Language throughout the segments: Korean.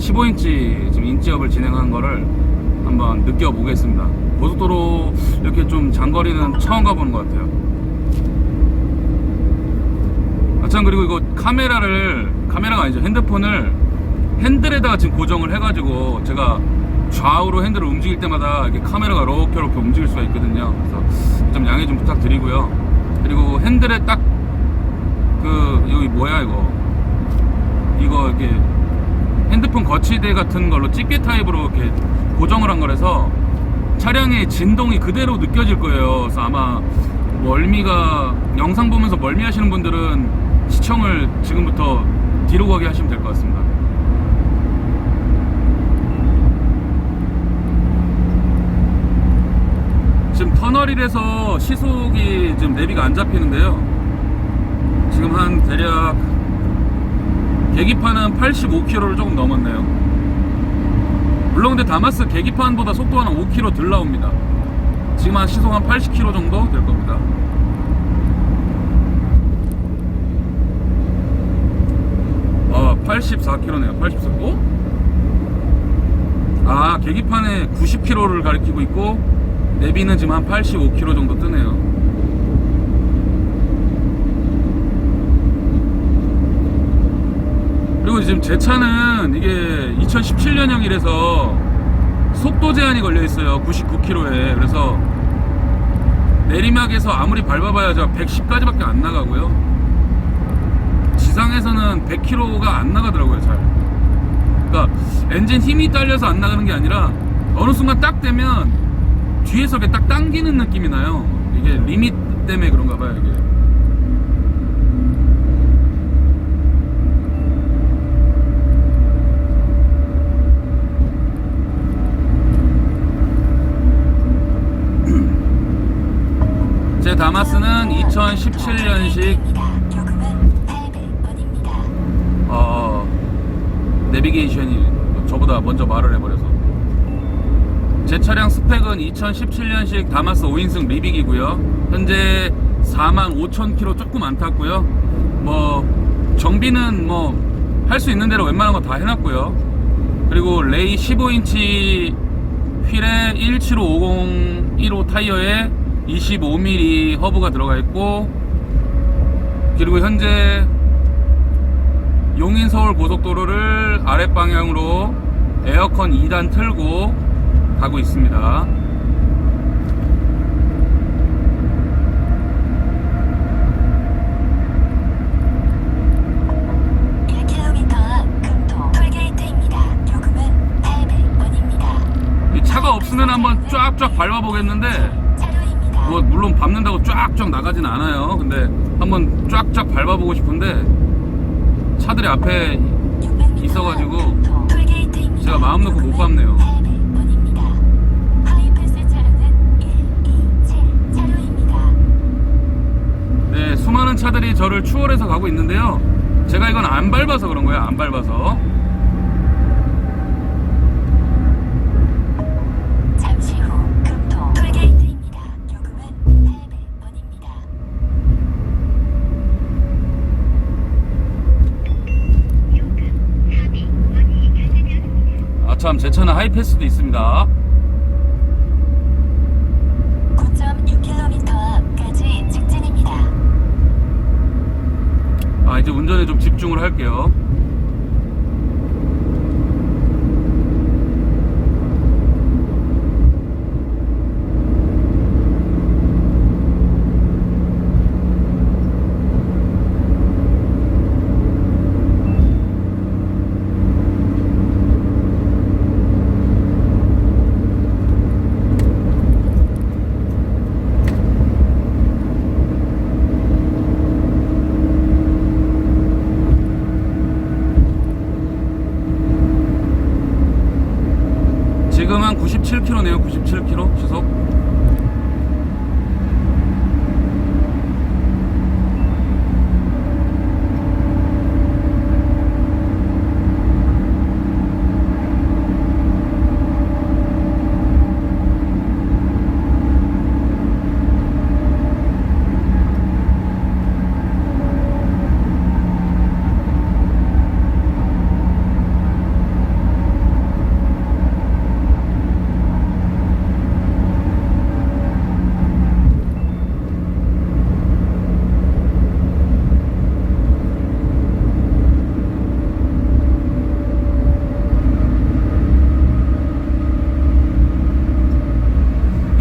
15인치 지금 인지업을 진행한 거를 한번 느껴보겠습니다. 고속도로 이렇게 좀 장거리는 처음 가보는 것 같아요. 아참 그리고 이거 카메라를 카메라가 아니죠 핸드폰을 핸들에다가 지금 고정을 해가지고 제가 좌우로 핸들을 움직일 때마다 이렇게 카메라가 이렇게 이렇게 움직일 수가 있거든요 그래서 좀 양해 좀 부탁드리고요 그리고 핸들에 딱 그 여기 뭐야 이거 이거 이렇게 핸드폰 거치대 같은 걸로 집게 타입으로 이렇게 고정을 한 거라서 차량의 진동이 그대로 느껴질 거예요. 그래서 아마 멀미가 영상 보면서 멀미 하시는 분들은 시청을 지금부터 뒤로 가게 하시면 될 것 같습니다. 지금 터널이라서 시속이 지금 내비가 안 잡히는데요. 지금 한 대략 계기판은 85km를 조금 넘었네요. 물론 근데 다마스 계기판보다 속도가 한 5km 덜 나옵니다. 지금 한 시속 한 80km 정도 될 겁니다. 아, 84km네요. 84. 어? 아, 계기판에 90km를 가리키고 있고 내비는 지금 한 85km 정도 뜨네요. 그리고 지금 제 차는 이게 2017년형이라서 속도 제한이 걸려 있어요. 99km에. 그래서 내리막에서 아무리 밟아봐야 저 110까지밖에 안 나가고요. 지상에서는 100km가 안 나가더라고요, 잘. 그러니까 엔진 힘이 딸려서 안 나가는 게 아니라 어느 순간 딱 되면 뒤에서 딱 당기는 느낌이 나요. 이게 리밋 때문에 그런가 봐요, 이게. 다마스는 2017년식 요금은 800원입니다. 어, 내비게이션이 저보다 먼저 말을 해버려서. 제 차량 스펙은 2017년식 다마스 5인승 리빅이고요. 현재 4만 5천 킬로 조금 안 탔고요. 뭐 정비는 뭐 할 수 있는 대로 웬만한 거 다 해놨고요. 그리고 레이 15인치 휠에 17550 1호 타이어에 25mm 허브가 들어가 있고 그리고 현재 용인 서울 고속도로를 아랫방향으로 에어컨 2단 틀고 가고 있습니다. 일 k m 앞 금도 톨게이트입니다. 요금은 800원입니다. 이 차가 없으면 한번 쫙쫙 밟아보겠는데. 뭐 물론 밟는다고 쫙쫙 나가진 않아요. 근데 한번 쫙쫙 밟아보고 싶은데 차들이 앞에 600m 있어가지고. 제가 마음 놓고 못 밟네요. 800원입니다. 하이패스 차로는 1, 2, 7 차로입니다. 네, 수많은 차들이 저를 추월해서 가고 있는데요. 제가 이건 안 밟아서 그런 거예요. 안 밟아서. 참 제 차는 하이패스도 있습니다. 9.6km 앞까지 직진입니다. 아 이제 운전에 좀 집중을 할게요. 지금 한 97km네요. 97km 시속.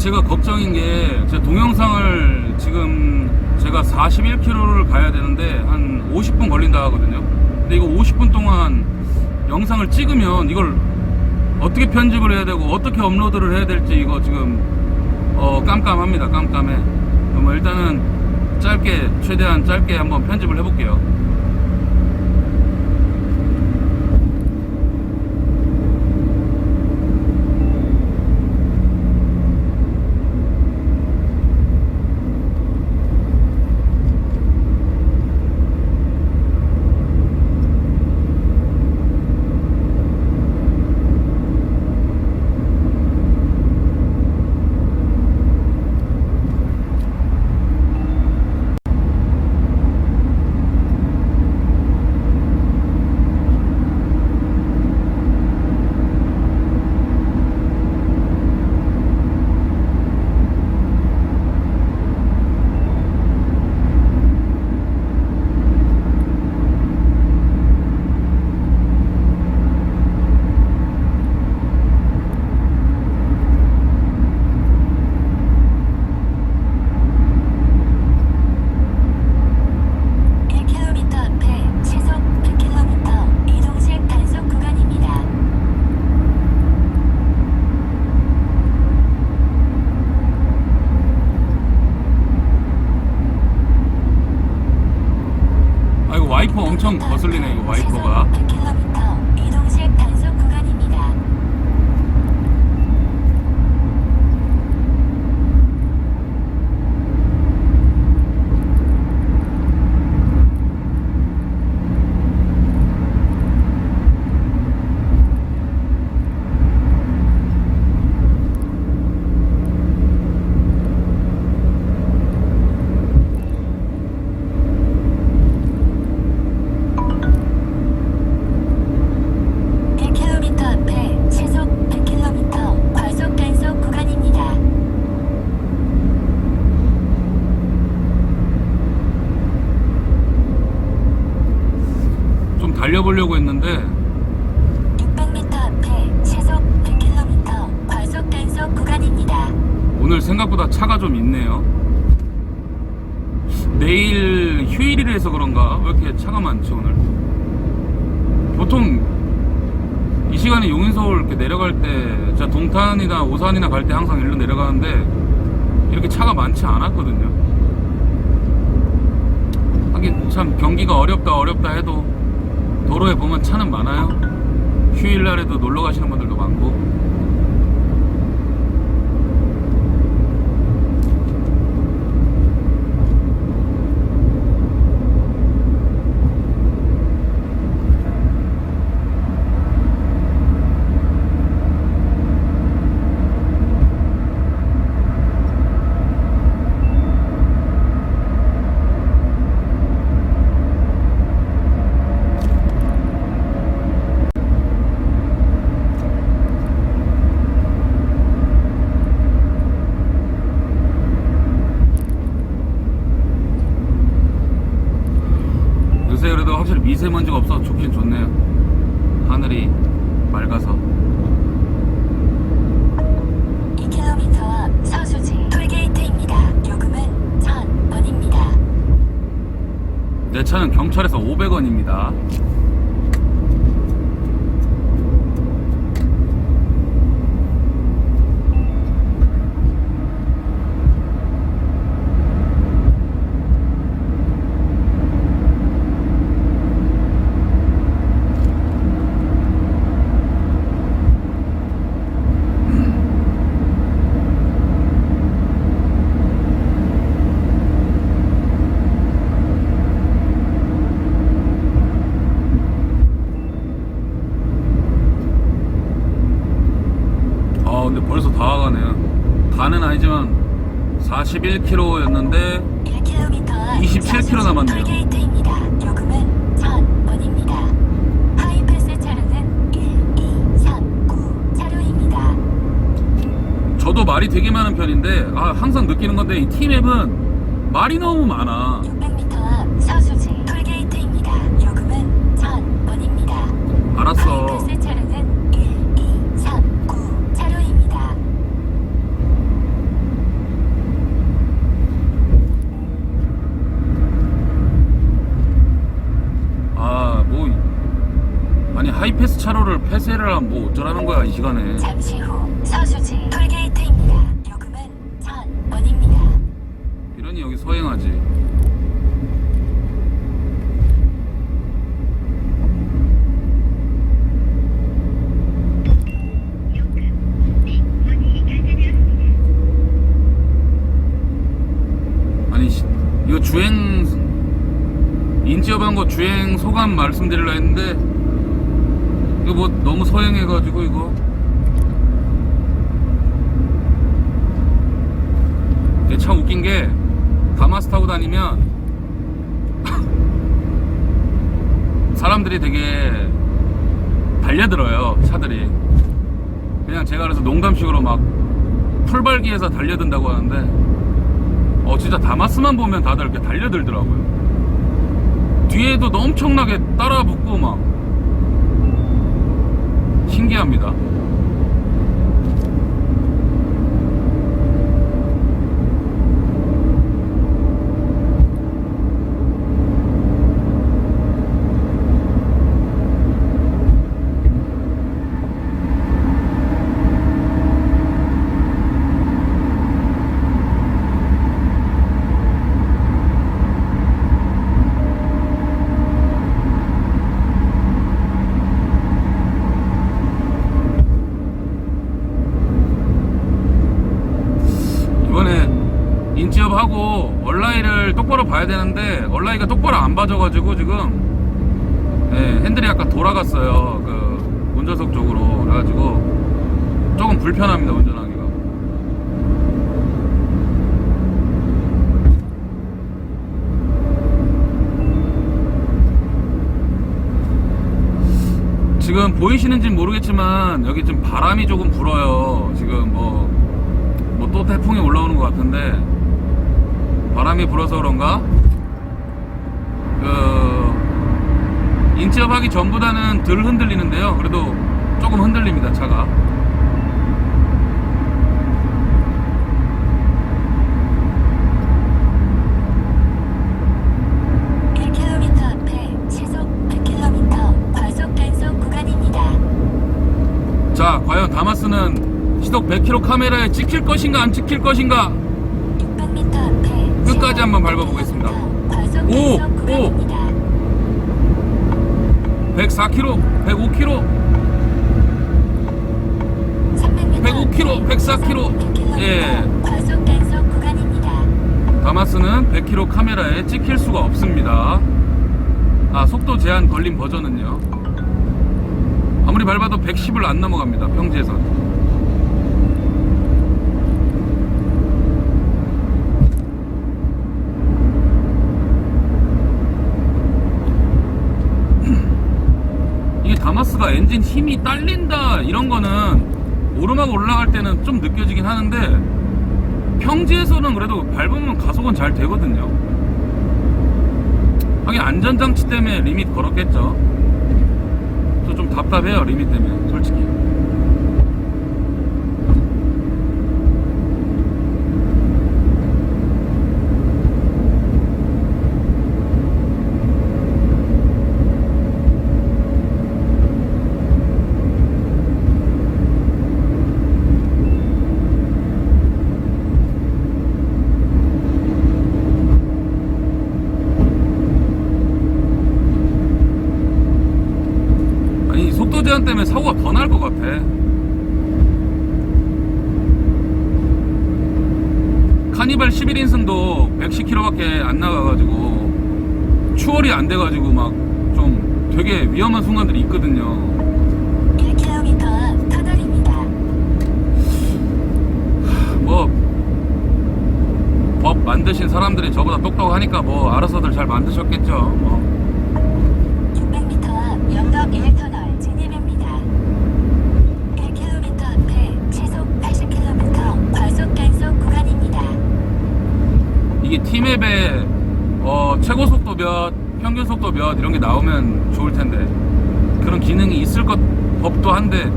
제가 걱정인 게 제 동영상을 지금 제가 41km를 가야 되는데 한 50분 걸린다 하거든요. 근데 이거 50분 동안 영상을 찍으면 이걸 어떻게 편집을 해야 되고 어떻게 업로드를 해야 될지 이거 지금 어 깜깜합니다. 깜깜해. 그럼 일단은 짧게 최대한 짧게 한번 편집을 해볼게요. 동탄이나 오산이나 갈 때 항상 일로 내려가는데 이렇게 차가 많지 않았거든요. 하긴 참 경기가 어렵다 어렵다 해도 도로에 보면 차는 많아요. 휴일날에도 놀러 가시는 분들도 많고 미세먼지가 없어서 좋긴 좋네요. 하늘이 맑아서. 2km 앞 서수지 톨게이트입니다. 요금은 1,000원입니다. 내 차는 경찰에서 500원입니다. 아 근데 벌써 다 와가네요. 다는 아니지만 41km였는데 1km 앞 27 km 남았네요. 톨게이트입니다. 요금은 1,000원입니다. 하이패스 차량은 1, 2, 3, 9 차로입니다. 저도 말이 되게 많은 편인데 아 항상 느끼는 건데 이 T맵은 말이 너무 많아. 600m 앞 서수지 톨게이트입니다. 요금은 1,000원입니다. 알았어. 하이패스 차량은 1, 2, 3, 9 차로입니다. 아니 하이패스 하면 뭐 어쩌라는 거야 이 시간에 잠시 후 서수지 톨게이트입니다. 요금은 1,000원입니다. 이러니 여기 서행하지 아니 씨, 이거 주행 인지업한 거 주행 소감 말씀드리려 했는데 이거 뭐 너무 서행해가지고 이거. 참 웃긴 게 다마스 타고 다니면 사람들이 되게 달려들어요 차들이. 그냥 제가 그래서 농담식으로 막 풀발기해서 달려든다고 하는데 어 진짜 다마스만 보면 다들 이렇게 달려들더라고요. 뒤에도 엄청나게 따라 붙고 막 신기합니다 이번에 인지업하고 얼라이를 똑바로 봐야 되는데 얼라이가 똑바로 안 봐줘가지고 지금 예, 핸들이 약간 돌아갔어요. 그 운전석 쪽으로. 그래가지고 조금 불편합니다 운전하기가. 지금 보이시는지 모르겠지만 여기 지금 바람이 조금 불어요. 지금 뭐 뭐 또 태풍이 올라오는 것 같은데 바람이 불어서 그런가 그 인지업하기 전보다는 덜 흔들리는데요 그래도 조금 흔들립니다 차가 1km 앞에 시속 100km 과속 단속 구간입니다. 자 과연 다마스는 시속 100km 카메라에 찍힐 것인가 안 찍힐 것인가 600m 앞에 끝까지 한번 밟아보겠습니다. 100km 과속 오! 단속 구간입니다. 104km 105km 300m 105km, 104km. 예. 다마스는 100km 카메라에 찍힐 수가 없습니다. 아, 속도 제한 걸린 버전은요. 아무리 밟아도 110을 안 넘어갑니다. 평지에서. 다마스가 엔진 힘이 딸린다 이런 거는 오르막 올라갈 때는 좀 느껴지긴 하는데 평지에서는 그래도 밟으면 가속은 잘 되거든요. 하긴 안전장치 때문에 리밋 걸었겠죠. 저좀 답답해요, 리밋 때문에, 솔직히. 아니, 속도 제한 때문에 사고가 더 날 것 같아. 카니발 11인승도 110km밖에 안 나가가지고 추월이 안 돼가지고 막 좀 되게 위험한 순간들이 있거든요. 1km 앞 터널입니다. 뭐법 만드신 사람들이 저보다 똑똑하니까 뭐 알아서들 잘 만드셨겠죠. 뭐. 티맵에 어, 최고 속도 몇, 평균 속도 몇 이런 게 나오면 좋을 텐데 그런 기능이 있을 것 법도 한데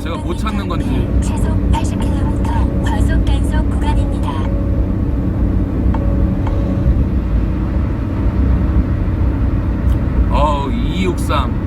제가 못 찾는 건지. 시속 80km 과속 단속 구간입니다. 어, 263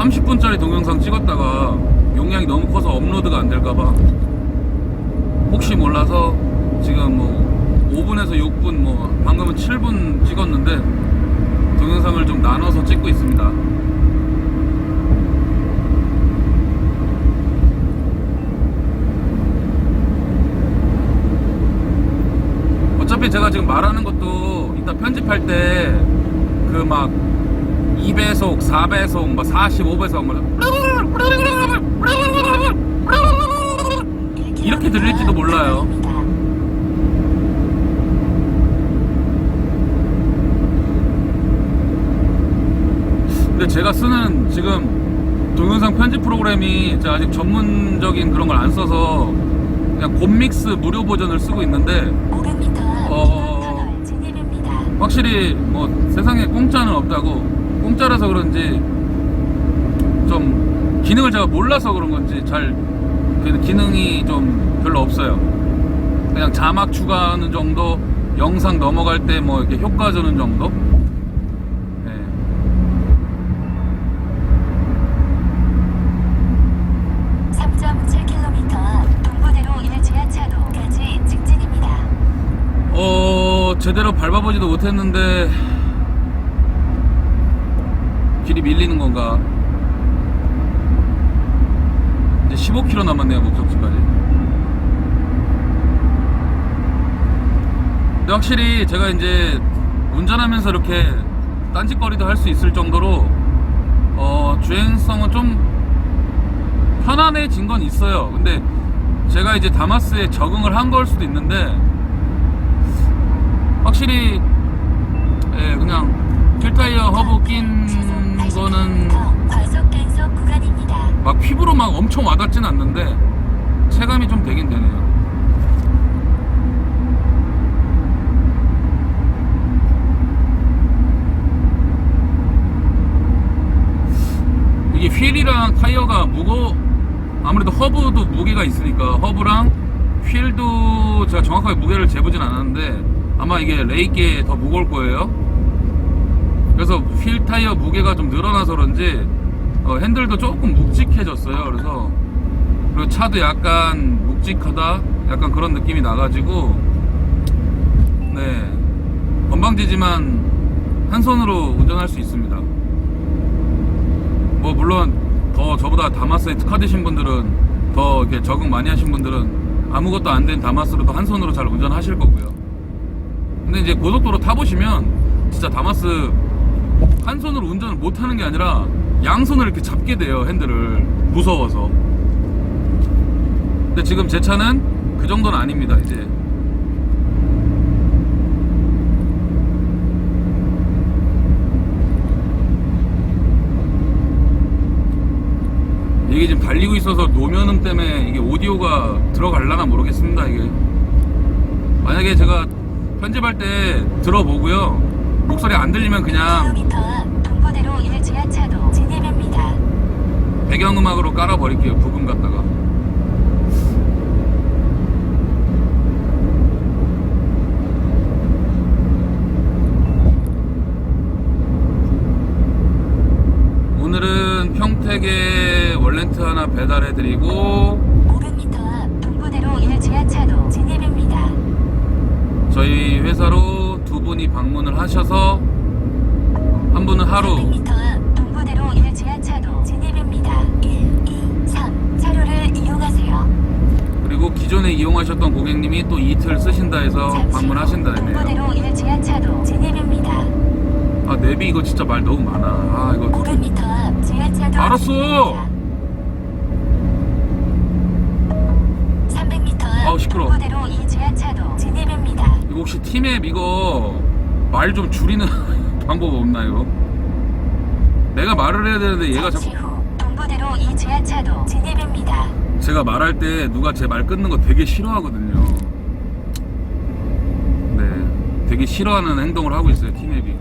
30분짜리 동영상 찍었다가 용량이 너무 커서 업로드가 안 될까봐 혹시 몰라서 지금 뭐 5분에서 6분 뭐 방금은 7분 찍었는데 동영상을 좀 나눠서 찍고 있습니다. 어차피 제가 지금 말하는 것도 이따 편집할 때 그 막 2배속, 4배속, 막 45배속 뭐 이렇게 들릴지도 몰라요. 근데 제가 쓰는 지금 동영상 편집 프로그램이 아직 전문적인 그런 걸 안 써서 그냥 곰믹스 무료 버전을 쓰고 있는데 확실히 뭐 세상에 공짜는 없다고 공짜라서 그런지 좀 기능을 제가 몰라서 그런 건지 잘그 기능이 좀 별로 없어요. 그냥 자막 추가하는 정도, 영상 넘어갈 때 뭐 이렇게 효과 주는 정도. 네. 삼 3.7km 앞 동부대로 1지하차도까지 직진입니다. 어 밟아보지도 못했는데 길이 밀리는 건가? 이제 15km 남았네요 목적지까지. 근데 확실히 제가 이제 운전하면서 이렇게 딴짓거리도 할 수 있을 정도로 어 주행성은 좀 편안해진 건 있어요. 근데 제가 이제 다마스에 적응을 한 걸 수도 있는데 확실히 예, 그냥 킬타이어 허브 낀 거는. 막 피부로 막 엄청 와닿진 않는데 체감이 좀 되긴 되네요. 이게 휠이랑 타이어가 무거 아무래도 허브도 무게가 있으니까 허브랑 휠도 제가 정확하게 무게를 재보진 않았는데 아마 이게 레이께 더 무거울 거예요. 그래서 휠 타이어 무게가 좀 늘어나서 그런지 어, 핸들도 조금 묵직해졌어요. 그래서 그리고 차도 약간 묵직하다, 약간 그런 느낌이 나가지고 네 건방지지만 한 손으로 운전할 수 있습니다. 뭐 물론 더 저보다 다마스에 특화되신 분들은 더 이렇게 적응 많이 하신 분들은 아무것도 안 된 다마스로도 한 손으로 잘 운전하실 거고요. 근데 이제 고속도로 타보시면 진짜 다마스 한 손으로 운전을 못 하는 게 아니라 양손을 이렇게 잡게 돼요 핸들을. 무서워서. 근데 지금 제 차는 그 정도는 아닙니다 이제. 이게 지금 달리고 있어서 노면음 때문에 이게 오디오가 들어갈라나 모르겠습니다 이게. 만약에 제가 편집할 때 들어보고요 목소리 안 들리면 그냥 1km 앞 동부대로 1지하차도 진입입니다. 배경음악으로 깔아버릴게요 부분 갖다가 오늘은 평택에 월렌트 하나 배달해드리고 500m 앞 동부대로 1지하차도 진입입니다. 저희 회사로 두 분이 방문을 하셔서 한 분은 하루 300m 앞 동부대로 1 지하차도 진입입니다. 1, 2, 3 차로를 이용하세요. 그리고 기존에 이용하셨던 고객님이 또 이틀 쓰신다 해서 잠시 후 방문하신다 했네요 동부대로 1 지하차도 진입입니다. 아 내비 이거 진짜 말 너무 많아 아 이거 500m 앞 지하차도 알았어. 진입입니다. 300m 앞 아우, 시끄러워. 동부대로 2 지하차도 진입입니다. 이거 혹시 티맵 이거 말 좀 줄이는 방법 없나요? 내가 말을 해야 되는데 얘가 잠시 자꾸 후 동부대로 2지하차도 진입입니다. 제가 말할 때 누가 제 말 끊는 거 되게 싫어하거든요. 네, 되게 싫어하는 행동을 하고 있어요 티맵이.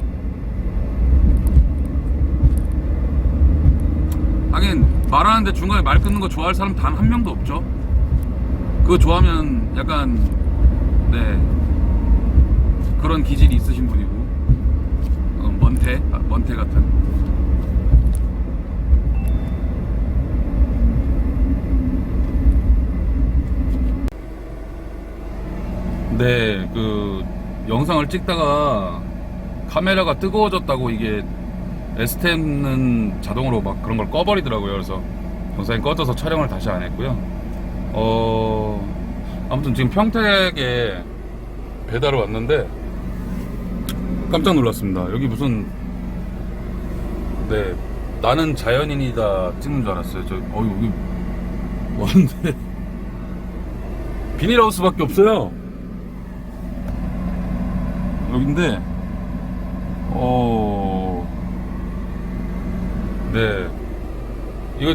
하긴 말하는데 중간에 말 끊는 거 좋아할 사람 단 한 명도 없죠. 그거 좋아하면 약간 네 그런 기질이 있으신 분이고 어, 먼태 아, 먼태 같은 네, 그 영상을 찍다가 카메라가 뜨거워졌다고 이게 S10은 자동으로 막 그런 걸 꺼버리더라고요. 그래서 영상이 꺼져서 촬영을 다시 안 했고요. 어, 아무튼 지금 평택에 배달을 왔는데 깜짝 놀랐습니다. 여기 무슨 네 나는 자연인이다 찍는 줄 알았어요. 저 어, 여기 왔는데 비닐하우스밖에 없어요. 여긴데 어, 네 이거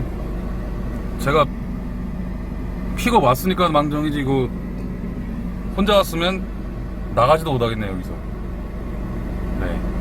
제가 픽업 왔으니까 망정이지 이거 혼자 왔으면 나가지도 못하겠네요 여기서. 네.